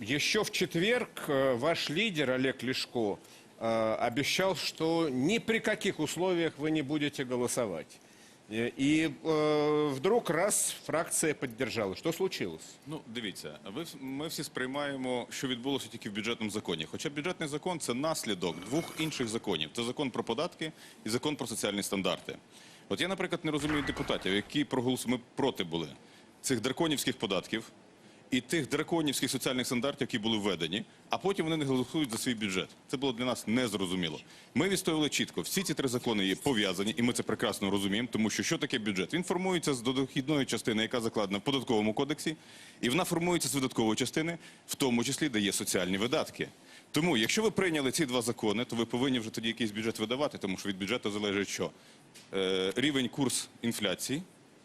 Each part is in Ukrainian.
Еще в четверг э, ваш лидер Олег Лешко э, обещал, что ни при каких условиях вы не будете голосовать. Э, И э, вдруг раз фракция поддержала. Что случилось? Ну, дивіться, ви вс- ми всі сприймаємо, що відбулося тільки в бюджетному законі. Хоча бюджетний закон це наслідок двох інших законів: це закон про податки і закон про соціальні стандарти. От я, наприклад, не розумію депутатів, які проголосували, ми проти були цих драконівських податків і тих драконівських соціальних стандартів, які були введені, а потім вони не голосують за свій бюджет. Це було для нас незрозуміло. Ми відстоювали чітко. Всі ці три закони є пов'язані, і ми це прекрасно розуміємо, тому що що таке бюджет? Він формується з дохідної частини, яка закладена в податковому кодексі, і вона формується з видаткової частини, в тому числі де є соціальні видатки. Тому, якщо ви прийняли ці два закони, то ви повинні вже тоді якийсь бюджет видавати, тому що від бюджету залежить що? Е, рівень курс інфляції,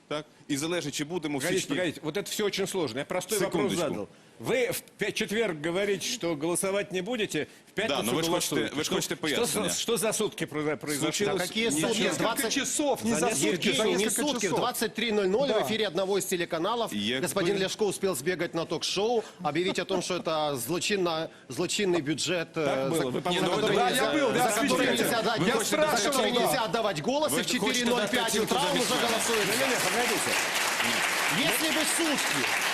так? І залежить, чи будемо в Погодите, січні... погодите, вот это все очень сложно. Я простой Секундочку. вопрос задал. Вы в пя- четверг говорите, что голосовать не будете, в пятницу но вы ж голосуете. хотите- вы ж Что- хотите что, за- пояснения. что за сутки произо- произошло? Случилось- Да какие Ничего. сутки? Несколько 20 часов, не за сутки, Евгений, за не несколько сутки. В часов. 23.00 в эфире одного из телеканалов Я господин бы- Ляшко успел сбегать на ток-шоу, объявить о том, что это злочинно, злочинный бюджет, э, Так было. за, Вы, за по-моему, который Да, нельзя, я был, да, за который свидетель. нельзя дать, Я за спрашивал, который да. нельзя отдавать голос, Вы и в хотите 4.05 дать оценку утра за он уже Мичмана? голосует. Погодите. Если бы сутки.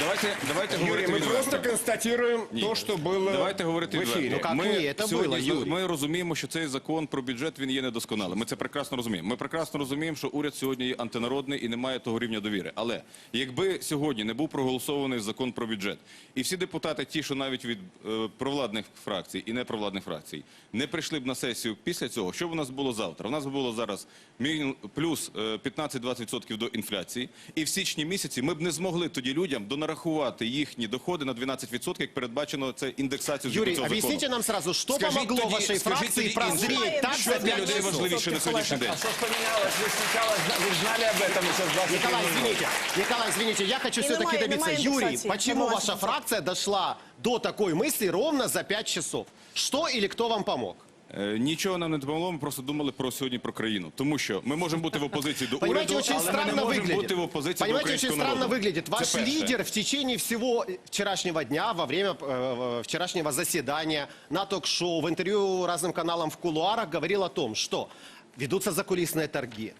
Давайте, давайте Юрий, говорити мы відверто. просто констатируем Ні. то, что было Давайте говорити в відверто. эфире. Ну, как ми, ні, це сьогодні було, з- Юрій. ми розуміємо, що цей закон про бюджет він є недосконалим. Ми це прекрасно розуміємо. Ми прекрасно розуміємо, що уряд сьогодні є антинародний і не має того рівня довіри. Але якби сьогодні не був проголосований закон про бюджет, і всі депутати, ті, що навіть від е, провладних фракцій і непровладних фракцій, не прийшли б на сесію після цього, що б у нас було завтра? У нас би було зараз мінімум плюс е, 15-20% до інфляції, і в січні місяці ми б не змогли тоді людям донарахувати їхні доходи на 12%, як передбачено це індексацію Юрий, цього закону. объясните нам сразу, что Скажите помогло тоді- вашей скажите фракции тоді прозреть іншим. так Що за для 5 людей часов? важливіше на сьогоднішній день? А что ж поменялось? Вы сначала зна- вы знали об этом еще с 20 Николай, извините, Николай, извините, я хочу И все-таки немає- добиться. немає Юрий, індексації, почему немає ваша індексації. фракция дошла до такой мысли ровно за 5 часов? Что или кто вам помог? Е, Нічого нам не допомогло, ми просто думали про сьогодні про країну. Тому що ми можемо бути в опозиції до Понимаете, уряду, очень але ми не странно можемо выглядит. бути в опозиції до Понимаете, очень українського странно народу. выглядит. Ваш Це перше. лидер в течение всего вчерашнего дня, во время э, вчерашнего заседания, на ток-шоу, в интервью разным каналам в кулуарах говорил о том, что ведутся закулисные торги.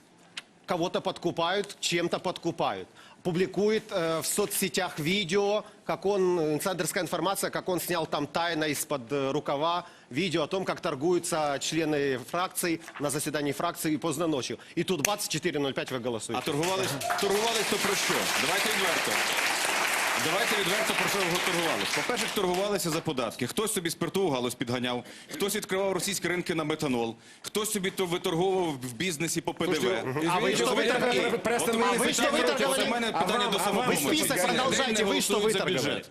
Кого-то подкупают, чем-то подкупают. Публикует э, в соцсетях видео, как он, инсайдерская информация, как он снял там тайно из-под э, рукава видео о том, как торгуются члены фракций на заседании фракции поздно ночью. И тут бац, 4.05 вы А голосуете. торгувались, торгувались то про що? Давайте відверто. Давайте відверто про що торгувалися. По-перше, торгувалися за податки. Хтось собі спиртову галузь підганяв, хтось відкривав російські ринки на метанол, хтось собі то виторговував в бізнесі по ПДВ. А ви що виторгували? мене ви що виторгували? у мене питання до а самопомочі. ви список продовжайте, ви що виторгували?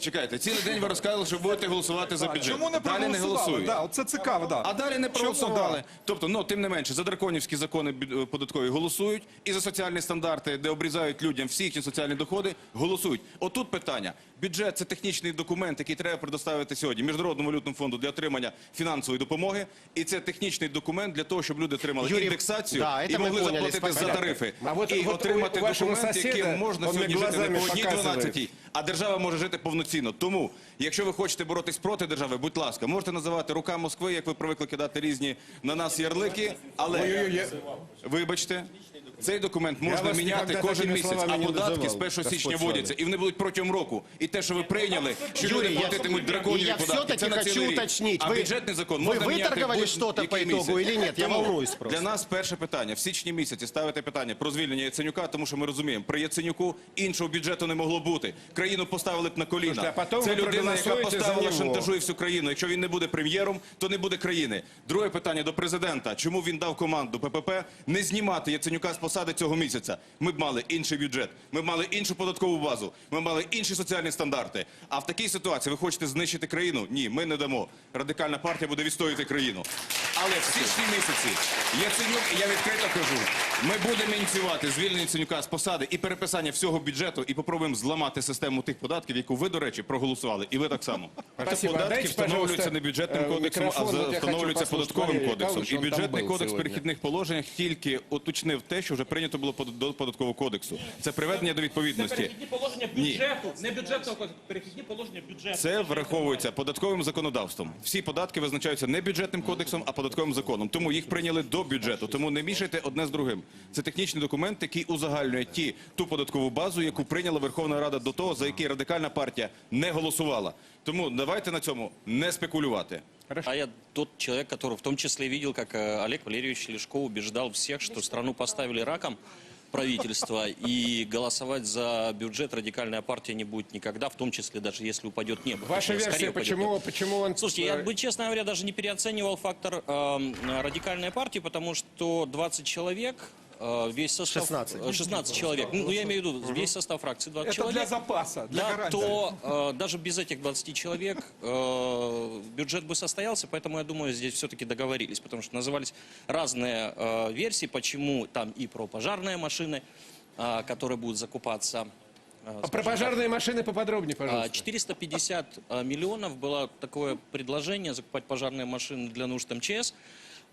Чекайте, цілий день ви розказували, що будете голосувати за бюджет. Чому не Далі не проголосували? голосують. Да, оце цікаво, да. А далі не проголосували. да? Тобто, ну тим не менше, за драконівські закони бю- е, податкові голосують, і за соціальні стандарти, де обрізають людям всі їхні соціальні доходи, голосують. Отут питання. Бюджет це технічний документ, який треба предоставити сьогодні Міжнародному валютному фонду для отримання фінансової допомоги. І це технічний документ для того, щоб люди отримали Юрій, індексацію да, і могли поняли, заплатити за тарифи. А от- і от отримати документ, яким можна сьогодні жити не по одній показує. 12 а держава може жити повноцінно. Тому, якщо ви хочете боротись проти держави, будь ласка, можете називати рука Москви, як ви привикли кидати різні на нас ярлики, але вибачте. Цей документ можна вас міняти ніколи кожен такими місяць, словами а не податки з називав, 1 січня Господь вводяться, і вони будуть протягом року. І те, що ви прийняли, що Юрий, люди я- платитимуть драконіві я податки, це все-таки на цілий хочу рік. уточнить. А Вы- бюджетний закон вы можна міняти выторговали будь- что-то по який итогу місяць. или нет? Я Тому волнуюсь просто. Для нас перше питання в січні місяці ставити питання про звільнення Яценюка, тому що ми розуміємо, при Яценюку іншого бюджету не могло бути. Країну поставили б на коліна. Слушайте, а потім Це ви людина, яка проголосуєте за поставила нього. шантажує всю країну. Якщо він не буде прем'єром, то не буде країни. Друге питання до президента: чому він дав команду ППП не знімати Яценюка з посади цього місяця? Ми б мали інший бюджет, ми б мали іншу податкову базу, ми б мали інші соціальні стандарти. А в такій ситуації ви хочете знищити країну? Ні, ми не дамо. Радикальна партія буде відстоювати країну. Але в січні місяці Яценюк, і я відкрито кажу, ми будемо ініціювати звільнення Яценюка з посади і переписання всього бюджету і попробуємо зламати систему тих податків, яку ви, до речі, проголосували. І ви так само. Спасибо. Податки Дайте, встановлюються пожалуйста, не бюджетним э, кодексом, а микрофон. Вот я хочу встановлюються послушать податковим Валерия кодексом. Павловича, І он там бюджетний был кодекс в сегодня. перехідних положеннях тільки уточнив те, що вже прийнято було под- до податкового кодексу. Це приведення до відповідності. Перехідні положення бюджету, не бюджетного кодексу, перехідні положення бюджету. Це враховується податковим законодавством. Всі податки визначаються не бюджетним кодексом, а податковим законом. Тому їх прийняли до бюджету. Тому не мішайте одне з другим. Це технічний документ, який узагальнює ті ту податкову базу, яку прийняла Верховна Рада до того, за який радикальна партія не голосувала. Тому давайте на цьому не спекулювати. А я тот человек, который в том числе видел, как э, Олег Валерьевич Лешко убеждал всех, что страну поставили раком правительства, и голосовать за бюджет радикальная партия не будет никогда, в том числе даже если упадет небо. Ваша Точнее, скорее версия, упадет почему, небо. почему он... Слушайте, я э, бы, честно говоря, даже не переоценивал фактор эм, радикальной партии, потому что 20 человек, э, весь состав... 16. э, 16 человек, ну, я имею в виду, весь состав фракции 20 Это человек. для запаса, для да, гарантии. то э, даже без этих 20 человек э, бюджет бы состоялся, поэтому я думаю, здесь все-таки договорились, потому что назывались разные э, версии, почему там и про пожарные машины, э, которые будут закупаться. э, А Про пожарные машины поподробнее, а, пожалуйста. 450 а, миллионов было такое предложение закупать пожарные машины для нужд МЧС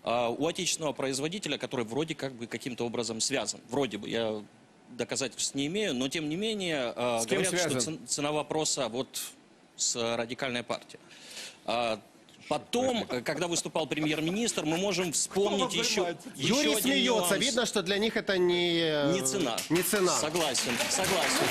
у отечественного производителя, который вроде как бы каким-то образом связан. Вроде бы, я доказательств не имею, но тем не менее а, С говорят, что связан? цен- цена вопроса вот с а, радикальной партией. А, Потом, когда выступал премьер-министр, мы можем вспомнить еще, еще Юрий один смеется. нюанс. Видно, что для них это не, э, Не цена. Не цена. Согласен, согласен.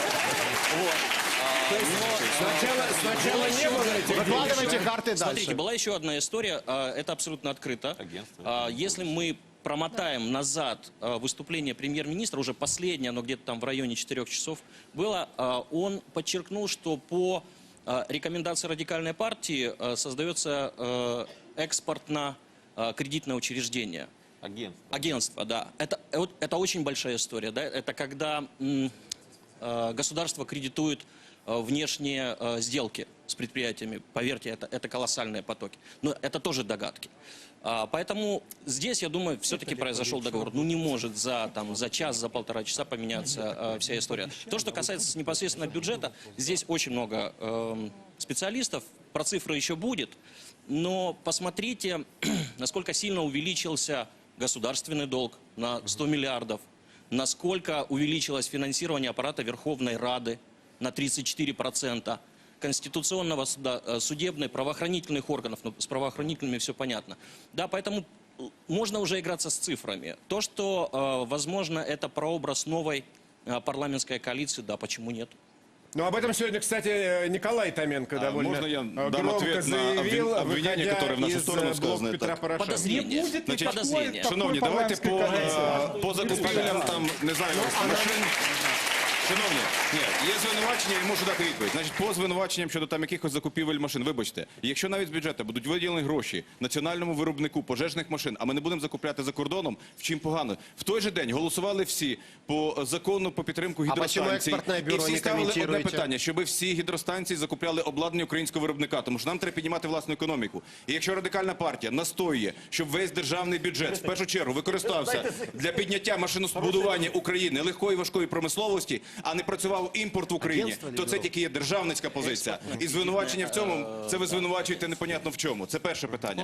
Вот. А, Сначала, сначала не было этих Выкладывайте карты Смотрите, дальше. была еще одна история, а, это абсолютно открыто. А, Если мы промотаем назад а, выступление премьер-министра, уже последнее, оно где-то там в районе 4 часов было, он подчеркнул, что по рекомендации радикальной партии создается экспортно-кредитное учреждение. Агентство, да. Это, э, вот это очень большая история, да. Это когда государство кредитует внешние э, сделки с предприятиями. Поверьте, это, это колоссальные потоки. Но это тоже догадки. А, Поэтому здесь, я думаю, все-таки произошел договор. Ну, не может за, там, за час, за полтора часа поменяться э, вся история. То, что касается непосредственно бюджета, здесь очень много эм, специалистов, про цифры еще будет. Но посмотрите, насколько сильно увеличился государственный долг на 100 миллиардов, насколько увеличилось финансирование аппарата Верховной Рады на 34%, Конституционного суда, э, судебной, правоохранительных органов, ну, с правоохранительными все понятно. Да, поэтому э, можно уже играться с цифрами. То, что, э, возможно, это прообраз новой парламентской коалиции, да, почему нет? Ну, об этом сегодня, кстати, Николай Томенко А довольно можно я дам громко ответ на заявил, обвин- обвинения, выходя которые в нашу сторону сказаны Петра так. Подозрение. Будет Значит, такой Шановні, давайте по, по закупівлям там не знаю машин. Шановні, ні, є звинувачення, і можу дати відповідь. Значить, по звинуваченням щодо там якихось закупівель машин, вибачте, якщо навіть з бюджету будуть виділені гроші національному виробнику пожежних машин, а ми не будемо закупляти за кордоном, в чим погано. В той же день голосували всі по закону по підтримку гідростанцій. і всі ставили одне питання, щоб всі гідростанції закупляли обладнання українського виробника, тому що нам треба піднімати власну економіку. І якщо радикальна партія настоює, щоб весь державний бюджет в першу чергу використався для підняття машинобудування України легкої важкої промисловості, а не працював імпорт в Україні, то це тільки є державницька позиція. І звинувачення в цьому це ви звинувачуєте непонятно в чому. Це перше питання.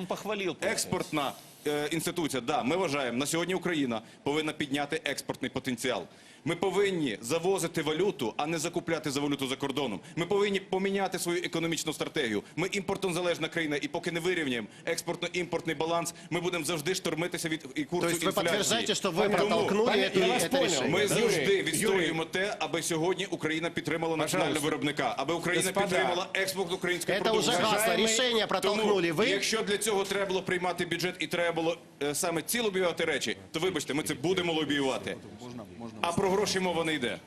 Експортна е, інституція, да, ми вважаємо, на сьогодні Україна повинна підняти експортний потенціал. Ми повинні завозити валюту, а не закупляти за валюту за кордоном. Ми повинні поміняти свою економічну стратегію. Ми імпортом залежна країна, і поки не вирівняємо експортно-імпортний баланс, ми будемо завжди штормитися від і курсу То есть вы інфляції. подтверждаете, что вы Тому протолкнули Понятно, эту, я вас это понял. решение? ми Юрій, завжди Юрій. відстоюємо те, аби сьогодні Україна підтримала національного Пожалуйста. виробника, аби Україна Господа. підтримала експорт української Это продукції. уже гасло. Уважаемый- Решение протолкнули Тому, вы. якщо для цього треба було приймати бюджет і треба було е, саме ці лобіювати речі, то вибачте, ми це будемо лобіювати. А про гроші мова не йде.